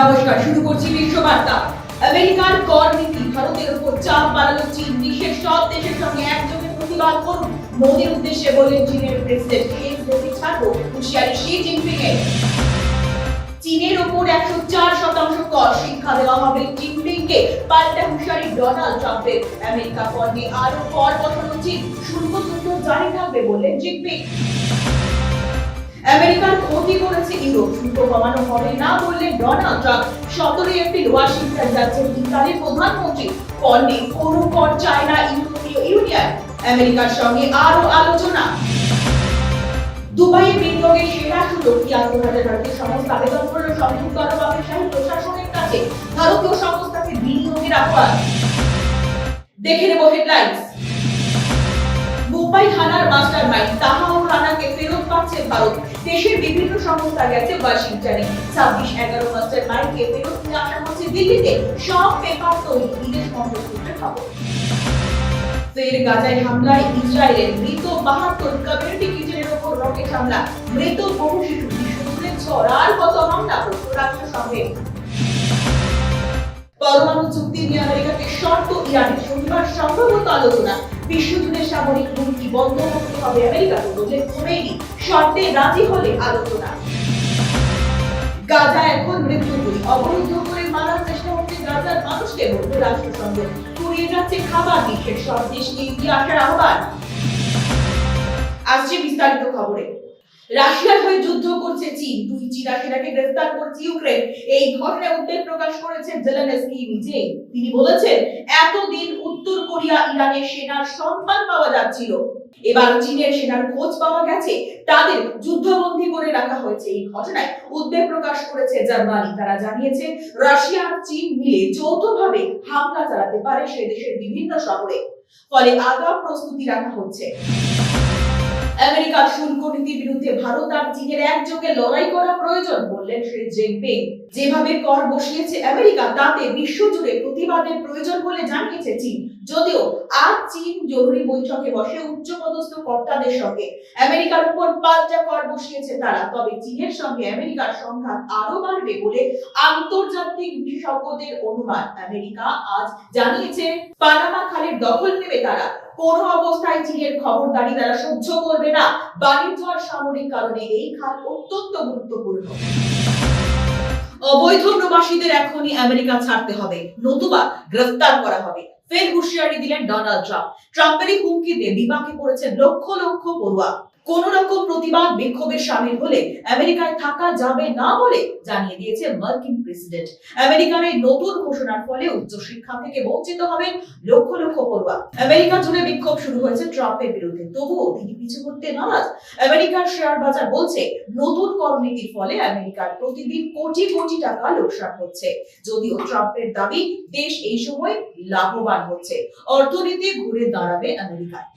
নমস্কার, শুরু করছি বিশ্ববার্তা। আমেরিকার কর নীতি ভারতের উপর চাপ বাড়ালো চীন। বিশ্বের সব দেশের সঙ্গে একযোগে প্রতিবাদ করুন, মোদীর উদ্দেশ্যে বললেন চীনের প্রেসিডেন্ট এস দেশে ছাড়বো হুঁশিয়ারি শি জিনপিং এর চীনের ওপর একশো চার শতাংশ কর শিক্ষা দেওয়া হবে জিনপিংকে। পাল্টা হুঁশিয়ারি ডোনাল্ড ট্রাম্পের। আমেরিকা পণ্যে আরও কর বসানো চীন। শুল্ক যুদ্ধ জারি থাকবে বললেন জিনপিং। আমেরিকার ক্ষতি করেছে ইউরোপ। শুল্ক কমানো হবে না ডোনাল্ড ট্রাম্প সতেরোই এপ্রিল ওয়াশিংটন যাচ্ছেন। ইতালির প্রধানমন্ত্রী পণ্যে কোনো কর ইউরোপীয় ইউনিয়ন, আমেরিকার সঙ্গে আরও আলোচনা। দুবাইয়ে বিনিয়োগের সেরা সুযোগ তিয়াত্তর হাজার ভারতীয় সংস্থা আবেদন করল সংযুক্ত আরব আমিরাত প্রশাসনের কাছে। ভারতীয় সংস্থাকে বিনিয়োগের আহ্বান। দেখে নেব হেডলাইন্স। মুম্বাই থানার মাস্টার মাইন্ড তাহাও রানাকে ফেরত পাচ্ছে ভারত। দেশের বিভিন্ন সংস্থা গেছে ওয়াশিংটনে। ছাব্বিশ, এগারো, মাস্টার মাইন্ডকে ফেরত আসা হচ্ছে দিল্লিতে। সব পেপার তৈরি। বিদেশ মন্ত্রক খবর। ফের গাজায় হামলায় ইসরায়েলের মৃত বাহাত্তর কমিউনিটি কিচেনের ওপর রকেট হামলা। মৃত বহু শিশু ছড়ার কত হামলা পরমাণু চুক্তি নিয়ে আমেরিকাকে শর্ত ইরানের শনিবার সম্ভবত আলোচনা। বিশ্বজুড়ে সামরিক হুমকি বন্ধ করতে হবে আমেরিকা বললেন খোমেনি শর্তে রাজি হলে আলোচনা গাজা এখন মৃত্যুপুরী অবরুদ্ধ করে মারার চেষ্টা হচ্ছে গাজার মানুষকে বলতে রাষ্ট্রসংঘ, কুড়িয়ে যাচ্ছে খাবার বিশ্বের সব দেশকে এগিয়ে আসার আহ্বান। আসছে বিস্তারিত খবরে। রাশিয়ার হয়ে যুদ্ধ করছে চীন। দুই চীনা সেনাকে গ্রেফতার করেছে ইউক্রেন। এই ঘটনায় উদ্বেগ প্রকাশ করেছেন জেলেনস্কি নিজেই তিনি বলেছেন, এতদিন উত্তর কোরিয়া ইরানের সেনার সন্ধান পাওয়া যাচ্ছিল। এবার চীনের সেনার খোঁজ পাওয়া গেছে। তাদের যুদ্ধবন্দী করে রাখা হয়েছে। এই ঘটনায় উদ্বেগ প্রকাশ করেছে জার্মানি। তারা জানিয়েছে, রাশিয়া চীন মিলে যৌথভাবে হামলা চালাতে পারে সে দেশের বিভিন্ন শহরে। ফলে আগাম প্রস্তুতি রাখা হচ্ছে। আমেরিকার শুল্ক নীতির বিরুদ্ধে ভারত আর চীনের একযোগে লড়াই করা প্রয়োজন বললেন শ্রী জিনপিং। যেভাবে কর বসিয়েছে আমেরিকা, তাতে বিশ্বজুড়ে প্রতিবাদের প্রয়োজন বলে জানিয়েছে চীন। যদিও আজ চীন জরুরি বৈঠকে বসে উচ্চপদস্থ কর্তাদের সঙ্গে আমেরিকার উপর পাল্টা কর বসিয়েছে তারা, তবে চীনের সঙ্গে আমেরিকার সংঘাত আরও বাড়বে বলে আন্তর্জাতিক বিশেষজ্ঞদের অনুমান। আমেরিকা আজ জানিয়েছে, পানামা খালের দখল নেবে তারা। কোনো অবস্থায় চীনের খবরদারি তারা সহ্য করবে না। বাণিজ্য আর সামরিক কারণে এই খাত অত্যন্ত গুরুত্বপূর্ণ। অবৈধ প্রবাসীদের এখনই আমেরিকা ছাড়তে হবে, নতুবা গ্রেফতার করা হবে। ফের হুঁশিয়ারি দিলেন ডোনাল্ড ট্রাম্প। ট্রাম্পের এই হুমকিতে বিপাকে পড়েছে লক্ষ লক্ষ পড়ুয়া। কোন রকম প্রতিবাদ বিক্ষোভে সামিল হলে আমেরিকায় থাকা যাবে না বলে জানিয়ে দিয়েছে মার্কিন প্রেসিডেন্ট। আমেরিকার এই নতুন ঘোষণার ফলে উচ্চশিক্ষা থেকে বঞ্চিত হবেন লক্ষ লক্ষ পড়ুয়া। আমেরিকা জুড়ে বিক্ষোভ শুরু হয়েছে ট্রাম্পের বিরুদ্ধে। তবুও তিনি পিছু করতে নারাজ। আমেরিকার শেয়ার বাজার বলছে, নতুন করনীতির ফলে আমেরিকার প্রতিদিন কোটি কোটি টাকা লোকসান হচ্ছে। যদিও ট্রাম্পের দাবি, দেশ এই সময় লাভবান হচ্ছে। অর্থনীতি ঘুরে দাঁড়াবে আমেরিকায়।